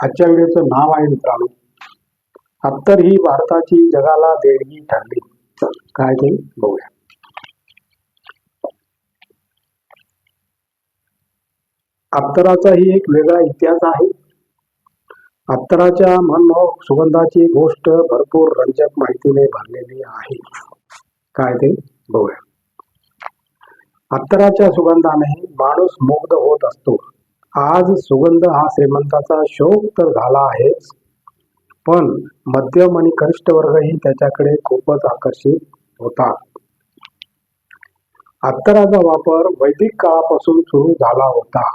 आजच्या वेळेचं नाव आहे मित्रांनो. अत्तर ही भारताची जगाला देणगी ठरली. काय ते बघूया. अत्तराचाही एक वेगळा इतिहास आहे. अत्तराच्या मनमोहक सुगंधाची गोष्ट भरपूर रंजक माहितीने भरलेली आहे. काय ते बघूया. अत्तराच्या सुगंधाने माणूस मुग्ध होत असतो. आज सुगंध हा श्रीमंताचा शौक तर झाला आहेच पण मध्यम आणि कनिष्ठ वर्गही त्याच्याकडे खूपच आकर्षित होता. अत्तराचा वापर वैदिक काळापासून सुरू झाला होता.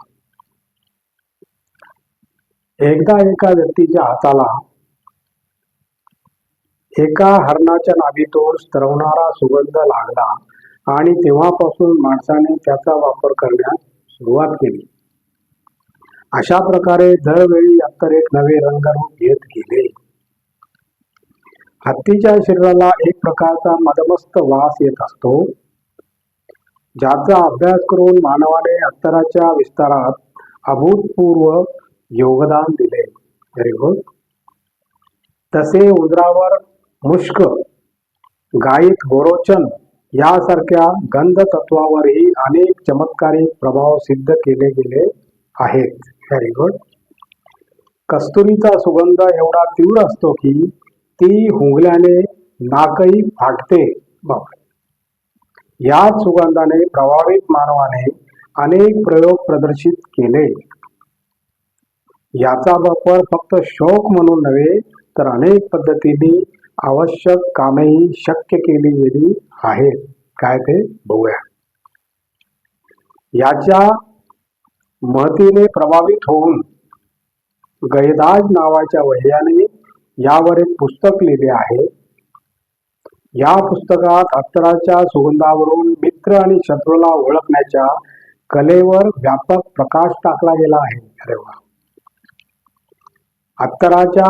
एकदा एका व्यक्तीच्या हाताला एका हरणाच्या नाभीतून स्त्रवणारा सुगंध लागला आणि तेव्हापासून माणसाने त्याचा वापर करण्यास सुरुवात केली. अशा प्रकारे दरवेळी अत्तर एक नवे रंगरूप घेत गेले. हत्तीच्या शरीराला एक प्रकारचा मदमस्त वास येत असतो. ज्याचा अभ्यास करून मानवाने अत्तराच्या विस्तारात अभूतपूर्व योगदान दिले. व्हेरी गुड तसे उंदरावर मुष्क गायित गोरोचन यासारख्या गंध तत्वावरही अनेक चमत्कारी प्रभाव सिद्ध केले गेले. आहेत. व्हेरी गुड कस्तुरीचा सुगंध एवढा तीव्र असतो की ती हुंगल्याने नाकही फाटते. बघ. याच सुगंधाने प्रभावित मानवाने अनेक प्रयोग प्रदर्शित केले. याचा वापर फक्त शौक म्हणून नव्हे तर अनेक पद्धतीने आवश्यक कामेही शक्य केली गेली आहेत. काय ते? बघूया. याच्या महतीने प्रभावित होऊन गैदाज नावाच्या वैद्याने यावर एक पुस्तक लिहिले आहे. या पुस्तकात अत्तराच्या सुगंधावरून मित्र आणि शत्रूला ओळखण्याच्या कलेवर व्यापक प्रकाश टाकला गेला आहे. अरे वा! अत्तराच्या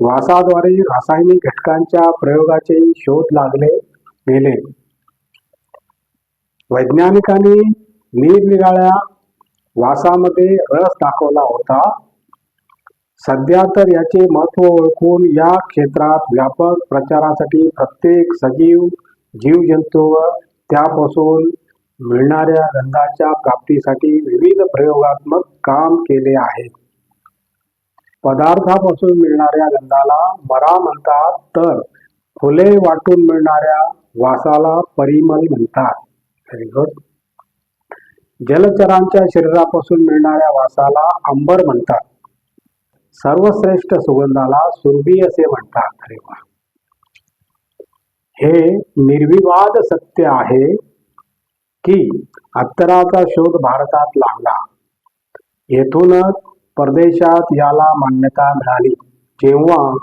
वासाद्वारे रासायनिक घटकांच्या प्रयोगाचे शोध लागले गेले. वैज्ञानिकांनी निरनिराळ्या वासामध्ये रस दाखवला होता. सध्या तर याचे महत्त्व ओळखून या क्षेत्रात व्यापक प्रचारासाठी प्रत्येक सजीव जीवजंतू व त्यापासून मिळणाऱ्या गंधाच्या प्राप्तीसाठी विविध प्रयोगात्मक काम केले आहे. पदार्थापासून मिळणाऱ्या गंधाला मरा म्हणतात तर फुले वाटून मिळणाऱ्या वासाला परिमल म्हणतात. व्हेरी गुड जलचरांच्या शरीरापासून मिळणाऱ्या वासाला अंबर म्हणतात. सर्वश्रेष्ठ सुगंधाला सुरभी असे म्हणतात. अरे वा. हे निर्विवाद सत्य आहे की अत्तराचा शोध भारतात लागला. येथूनच परदेशात याला मान्यता मिळाली. जेव्हा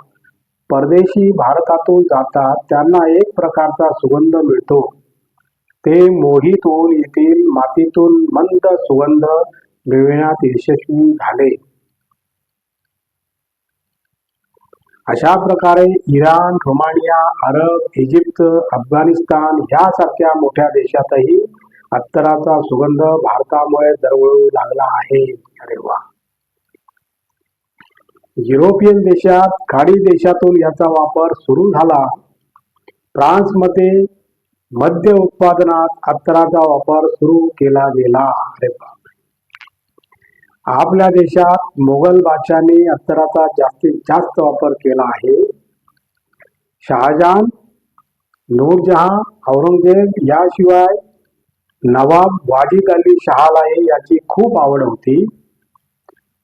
परदेशी भारतातून जातात त्यांना एक प्रकारचा सुगंध मिळतो. ते मोहित होऊन येथील मातीतून मंद सुगंध मिळविण्यात यशस्वी झाले. अशा प्रकारे इराण रोमानिया अरब इजिप्त अफगाणिस्तान यासारख्या मोठ्या देशातही अत्तराचा सुगंध भारतामुळे दरवळू लागला आहे. अरे वा! युरोपियन देशात खाडी देशातून याचा वापर सुरू झाला. फ्रान्समध्ये मद्य उत्पादनात अत्तराचा वापर सुरू केला गेला. अरे आपल्या देशात मोगल बादशाने अत्तराचा जास्तीत जास्त वापर केला आहे. शहाजहान नूरजहां औरंगजेब याशिवाय नवाब वाजिद अली शहालाही याची खूप आवड होती.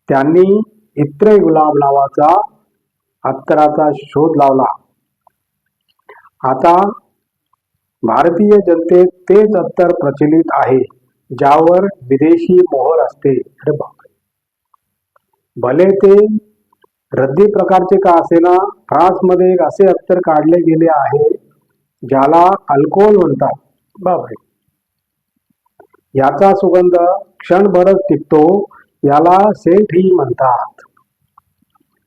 त्यांनी इत्रे गुलाब नावाचा अत्तराचा शोध लावला. आता भारतीय जनतेत तेच अत्तर प्रचलित आहे ज्यावर विदेशी मोहर असते. अरे भले ते रद्दी प्रकारचे का असेना फ्रान्समध्ये एक असे अत्तर काढले गेले आहे ज्याला अल्कोहोल म्हणतात. बापरे. याचा सुगंध क्षणभरच टिकतो याला सेंट ही म्हणतात.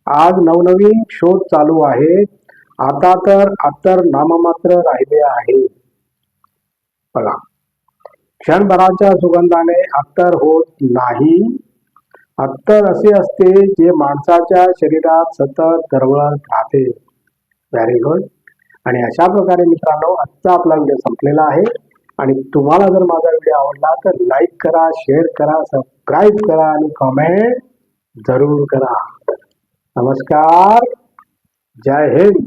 आज नवनवीन शोध चालू आहे आता तर अत्तर नाममात्र राहिले आहे. बघा क्षणभराच्या सुगंधाने अत्तर होत नाही. अत्तर असे असते जे माणसाच्या शरीरात सतत दरवळत राहते. व्हेरी गुड आणि अशा प्रकारे मित्रांनो आजचा आपला व्हिडिओ संपलेला आहे. आणि तुम्हाला जर माझा व्हिडिओ आवडला तर लाईक करा शेअर करा सबस्क्राईब करा आणि कमेंट जरूर करा. नमस्कार. जय हिंद.